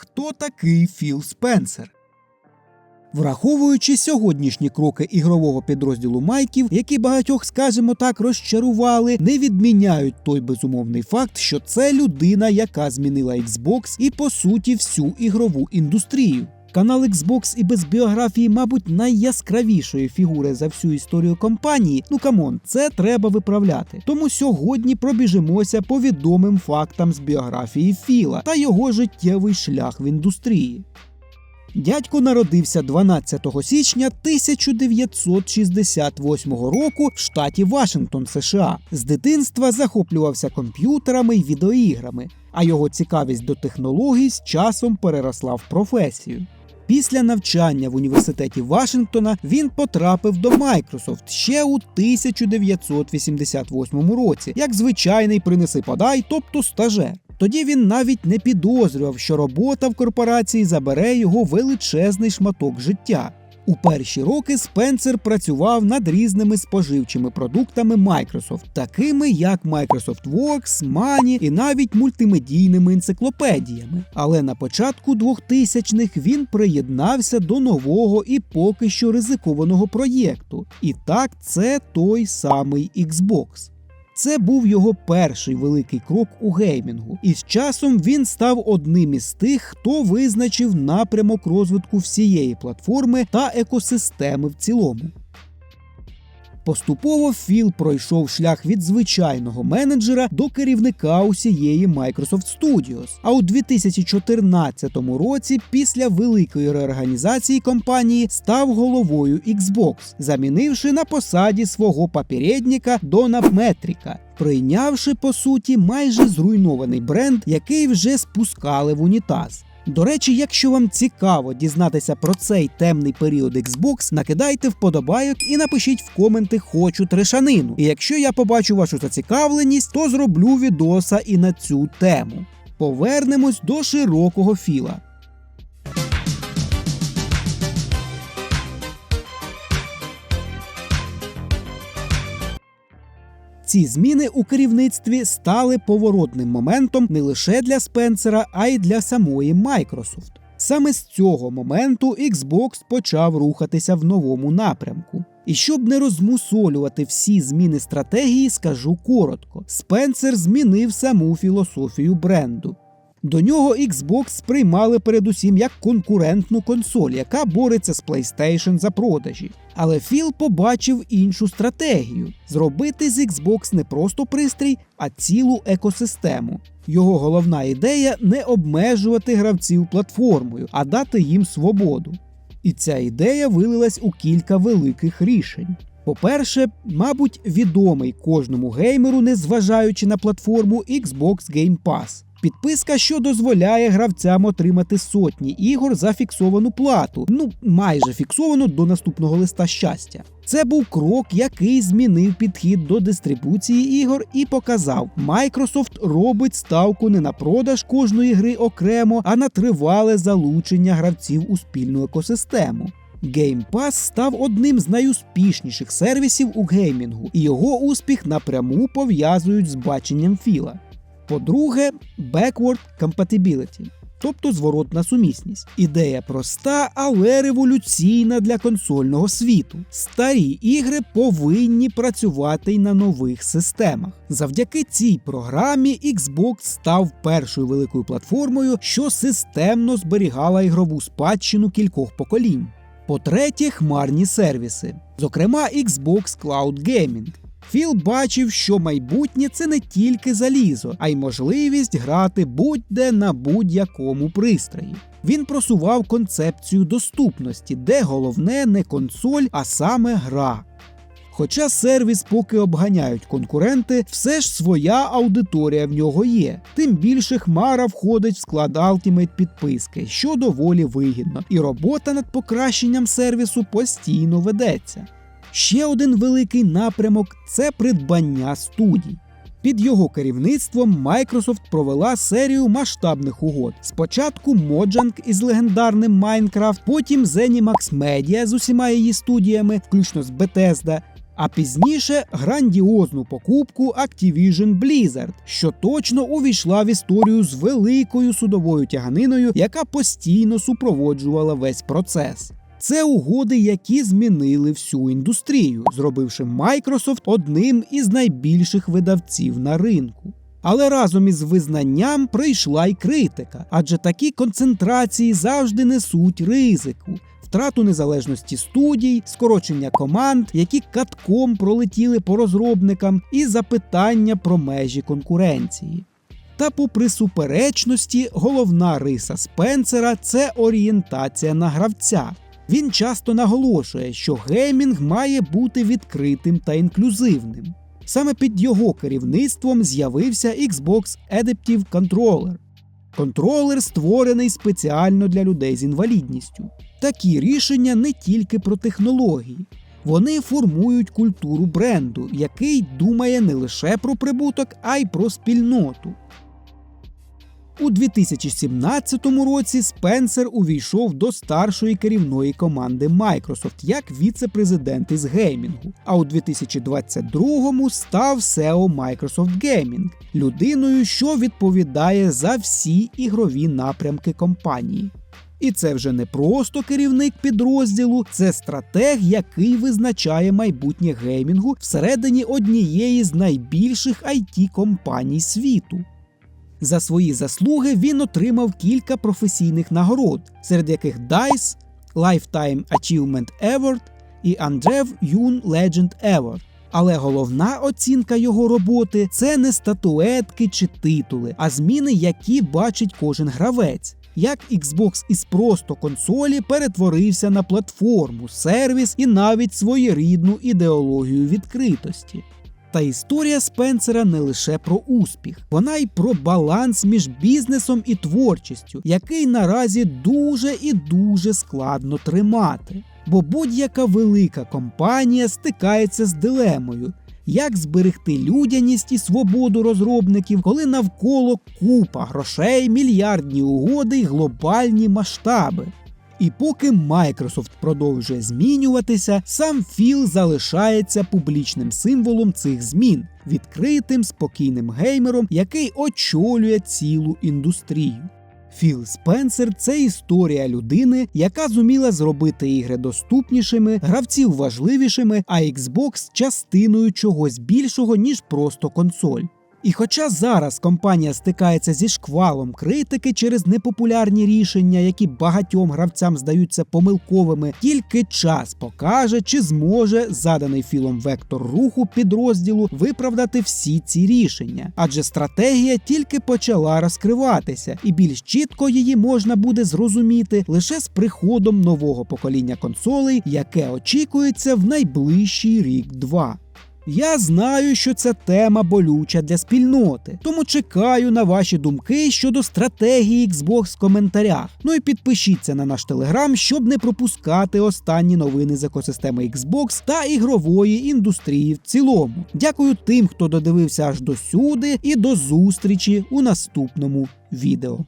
хто такий Філ Спенсер. Враховуючи сьогоднішні кроки ігрового підрозділу Майків, які багатьох, скажімо так, розчарували, не відміняють той безумовний факт, що це людина, яка змінила Xbox і по суті всю ігрову індустрію. Канал Xbox і без біографії, мабуть, найяскравішої фігури за всю історію компанії. Ну камон, це треба виправляти. Тому сьогодні пробіжимося по відомим фактам з біографії Філа та його життєвий шлях в індустрії. Дядько народився 12 січня 1968 року в штаті Вашингтон, США. З дитинства захоплювався комп'ютерами й відеоіграми, а його цікавість до технологій з часом переросла в професію. Після навчання в університеті Вашингтона він потрапив до Microsoft ще у 1988 році, як звичайний принеси подай, тобто стажер. Тоді він навіть не підозрював, що робота в корпорації забере його величезний шматок життя. У перші роки Спенсер працював над різними споживчими продуктами Microsoft, такими як Microsoft Works, Money і навіть мультимедійними енциклопедіями. Але на початку 2000-х він приєднався до нового і поки що ризикованого проєкту. І так, це той самий Xbox. Це був його перший великий крок у геймінгу, і з часом він став одним із тих, хто визначив напрямок розвитку всієї платформи та екосистеми в цілому. Поступово Філ пройшов шлях від звичайного менеджера до керівника усієї Microsoft Studios. А у 2014 році, після великої реорганізації компанії, став головою Xbox, замінивши на посаді свого попередника Дона Метріка, прийнявши по суті майже зруйнований бренд, який вже спускали в унітаз. До речі, якщо вам цікаво дізнатися про цей темний період Xbox, накидайте вподобайок і напишіть в коменти Хочу трешанину. І якщо я побачу вашу зацікавленість, то зроблю відоса і на цю тему. Повернемось до широкого філа. Ці зміни у керівництві стали поворотним моментом не лише для Спенсера, а й для самої Microsoft. Саме з цього моменту Xbox почав рухатися в новому напрямку. І щоб не розмусолювати всі зміни стратегії, скажу коротко: Спенсер змінив саму філософію бренду. До нього Xbox сприймали передусім як конкурентну консоль, яка бореться з PlayStation за продажі. Але Філ побачив іншу стратегію зробити з Xbox не просто пристрій, а цілу екосистему. Його головна ідея не обмежувати гравців платформою, а дати їм свободу. І ця ідея вилилась у кілька великих рішень. По-перше, мабуть, відомий кожному геймеру, незважаючи на платформу Xbox Game Pass. Підписка, що дозволяє гравцям отримати сотні ігор за фіксовану плату, ну майже фіксовану до наступного листа щастя. Це був крок, який змінив підхід до дистрибуції ігор і показав, Microsoft робить ставку не на продаж кожної гри окремо, а на тривале залучення гравців у спільну екосистему. Game Pass став одним з найуспішніших сервісів у геймінгу, і його успіх напряму пов'язують з баченням Філа. По-друге, backward compatibility, тобто зворотна сумісність. Ідея проста, але революційна для консольного світу. Старі ігри повинні працювати й на нових системах. Завдяки цій програмі Xbox став першою великою платформою, що системно зберігала ігрову спадщину кількох поколінь. По-третє, хмарні сервіси, зокрема Xbox Cloud Gaming. Філ бачив, що майбутнє це не тільки залізо, а й можливість грати будь-де на будь-якому пристрої. Він просував концепцію доступності, де головне не консоль, а саме гра. Хоча сервіс поки обганяють конкуренти, все ж своя аудиторія в нього є. Тим більше Хмара входить в склад Ultimate підписки, що доволі вигідно, і робота над покращенням сервісу постійно ведеться. Ще один великий напрямок це придбання студій. Під його керівництвом Microsoft провела серію масштабних угод. Спочатку Mojang із легендарним Minecraft, потім ZeniMax Media з усіма її студіями, включно з Bethesda, а пізніше грандіозну покупку Activision Blizzard, що точно увійшла в історію з великою судовою тяганиною, яка постійно супроводжувала весь процес. Це угоди, які змінили всю індустрію, зробивши Microsoft одним із найбільших видавців на ринку. Але разом із визнанням прийшла й критика, адже такі концентрації завжди несуть ризику. Втрату незалежності студій, скорочення команд, які катком пролетіли по розробникам, і запитання про межі конкуренції. Та, попри суперечності, головна риса Спенсера це орієнтація на гравця. Він часто наголошує, що геймінг має бути відкритим та інклюзивним. Саме під його керівництвом з'явився Xbox Adaptive Controller. Контролер створений спеціально для людей з інвалідністю. Такі рішення не тільки про технології, вони формують культуру бренду, який думає не лише про прибуток, а й про спільноту. У 2017 році Спенсер увійшов до старшої керівної команди Microsoft як віце-президент із геймінгу. А у 2022-му став SEO Microsoft Gaming, людиною, що відповідає за всі ігрові напрямки компанії. І це вже не просто керівник підрозділу, це стратег, який визначає майбутнє геймінгу всередині однієї з найбільших it компаній світу. За свої заслуги він отримав кілька професійних нагород, серед яких DICE, Lifetime Achievement Award і Andrew Young Legend Award. Але головна оцінка його роботи це не статуетки чи титули, а зміни, які бачить кожен гравець. Як Xbox із просто консолі перетворився на платформу, сервіс і навіть своєрідну ідеологію відкритості. Та історія Спенсера не лише про успіх, вона й про баланс між бізнесом і творчістю, який наразі дуже і дуже складно тримати. Бо будь-яка велика компанія стикається з дилемою. Як зберегти людяність і свободу розробників, коли навколо купа грошей, мільярдні угоди й глобальні масштаби? І поки Microsoft продовжує змінюватися, сам Філ залишається публічним символом цих змін, відкритим, спокійним геймером, який очолює цілу індустрію. Філ Спенсер це історія людини, яка зуміла зробити ігри доступнішими, гравців важливішими, а Xbox частиною чогось більшого, ніж просто консоль. І хоча зараз компанія стикається зі шквалом критики через непопулярні рішення, які багатьом гравцям здаються помилковими, тільки час покаже, чи зможе заданий філом вектор руху підрозділу виправдати всі ці рішення, адже стратегія тільки почала розкриватися, і більш чітко її можна буде зрозуміти лише з приходом нового покоління консолей, яке очікується в найближчий рік-два. Я знаю, що ця тема болюча для спільноти, тому чекаю на ваші думки щодо стратегії Xbox в коментарях. Ну і підпишіться на наш телеграм, щоб не пропускати останні новини з екосистеми Xbox та ігрової індустрії в цілому. Дякую тим, хто додивився аж до сюди, і до зустрічі у наступному відео.